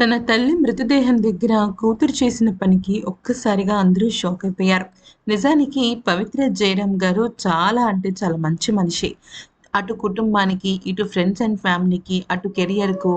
తన తల్లి మృతదేహం దగ్గర కూతురు చేసిన పనికి ఒక్కసారిగా అందరూ షాక్ అయిపోయారు. నిజానికి పవిత్ర జయరామ్ గారు చాలా అంటే చాలా మంచి మనిషి. అటు కుటుంబానికి ఇటు ఫ్రెండ్స్ అండ్ ఫ్యామిలీకి అటు కెరియర్కు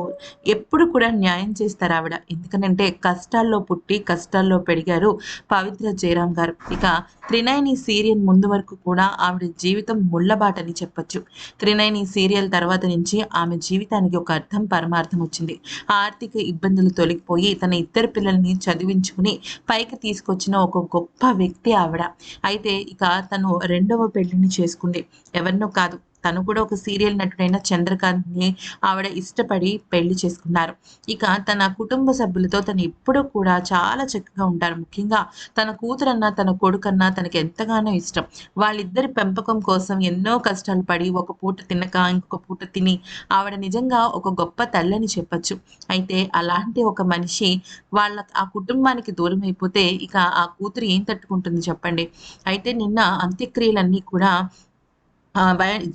ఎప్పుడు కూడా న్యాయం చేస్తారు ఆవిడ. ఎందుకంటే కష్టాల్లో పుట్టి కష్టాల్లో పెరిగారు పవిత్ర జయరాం గారు. ఇక త్రినయని సీరియల్ ముందు వరకు కూడా ఆవిడ జీవితం ముళ్ళబాటని చెప్పొచ్చు. త్రినయని సీరియల్ తర్వాత నుంచి ఆమె జీవితానికి ఒక అర్థం పరమార్థం వచ్చింది. ఆర్థిక ఇబ్బందులు తొలగిపోయి తన ఇద్దరు పిల్లల్ని చదివించుకుని పైకి తీసుకొచ్చిన ఒక గొప్ప వ్యక్తి ఆవిడ. అయితే ఇక తను రెండవ పెళ్ళిని చేసుకుంది. ఎవరినో కాదు తను కూడా ఒక సీరియల్ నటుడైన చంద్రకాంత్ని ఆవిడ ఇష్టపడి పెళ్ళి చేసుకున్నారు. ఇక తన కుటుంబ సభ్యులతో తను ఎప్పుడూ కూడా చాలా చక్కగా ఉంటారు. ముఖ్యంగా తన కూతురన్నా తన కొడుకన్నా తనకి ఎంతగానో ఇష్టం. వాళ్ళిద్దరి పెంపకం కోసం ఎన్నో కష్టాలు పడి ఒక పూట తినక ఇంకొక పూట తిని ఆవిడ నిజంగా ఒక గొప్ప తల్లని చెప్పచ్చు. అయితే అలాంటి ఒక మనిషి వాళ్ళ ఆ కుటుంబానికి దూరం అయిపోతే ఇక ఆ కూతురు ఏం తట్టుకుంటుంది చెప్పండి? అయితే నిన్న అంత్యక్రియలన్నీ కూడా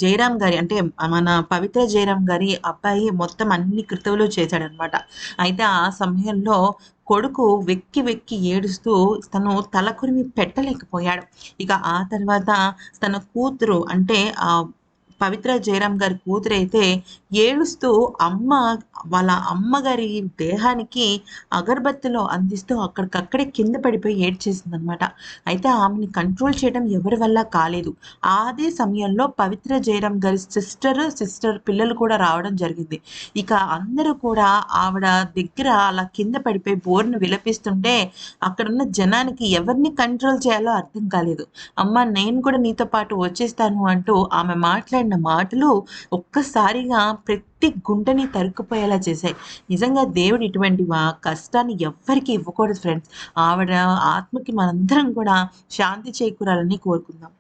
జయరామ్ గారి అంటే మన పవిత్ర జయరామ్ గారి అబ్బాయి మొత్తం అన్ని కృతువులు చేశాడనమాట. అయితే ఆ సమయంలో కొడుకు వెక్కి వెక్కి ఏడుస్తూ తను తలకొరిమి పెట్టలేకపోయాడు. ఇక ఆ తర్వాత తన కూతురు అంటే ఆ పవిత్ర జయరామ్ గారి కూతురైతే ఏడుస్తూ అమ్మ వాళ్ళ అమ్మగారి దేహానికి అగరబత్తిలో అందిస్తూ అక్కడికక్కడే కింద పడిపోయి ఏడ్చేసింది అనమాట అయితే ఆమెని కంట్రోల్ చేయడం ఎవరి వల్ల కాలేదు. అదే సమయంలో పవిత్ర జయరామ్ గారి సిస్టర్ సిస్టర్ పిల్లలు కూడా రావడం జరిగింది. ఇక అందరూ కూడా ఆవిడ దగ్గర అలా కింద పడిపోయి బోర్ను విలపిస్తుంటే అక్కడున్న జనానికి ఎవరిని కంట్రోల్ చేయాలో అర్థం కాలేదు. అమ్మ నేను కూడా నీతో పాటు వచ్చేస్తాను అంటూ ఆమె మాట్లాడిన మాటలు ఒక్కసారిగా ప్రతి గుంటని తరుక్కుపోయేలా చేశాయి. నిజంగా దేవుడు ఇటువంటి కష్టాన్ని ఎవ్వరికి ఇవ్వకూడదు ఫ్రెండ్స్ ఆవిడ ఆత్మకి మనందరం కూడా శాంతి చేకూరాలని కోరుకుందాం.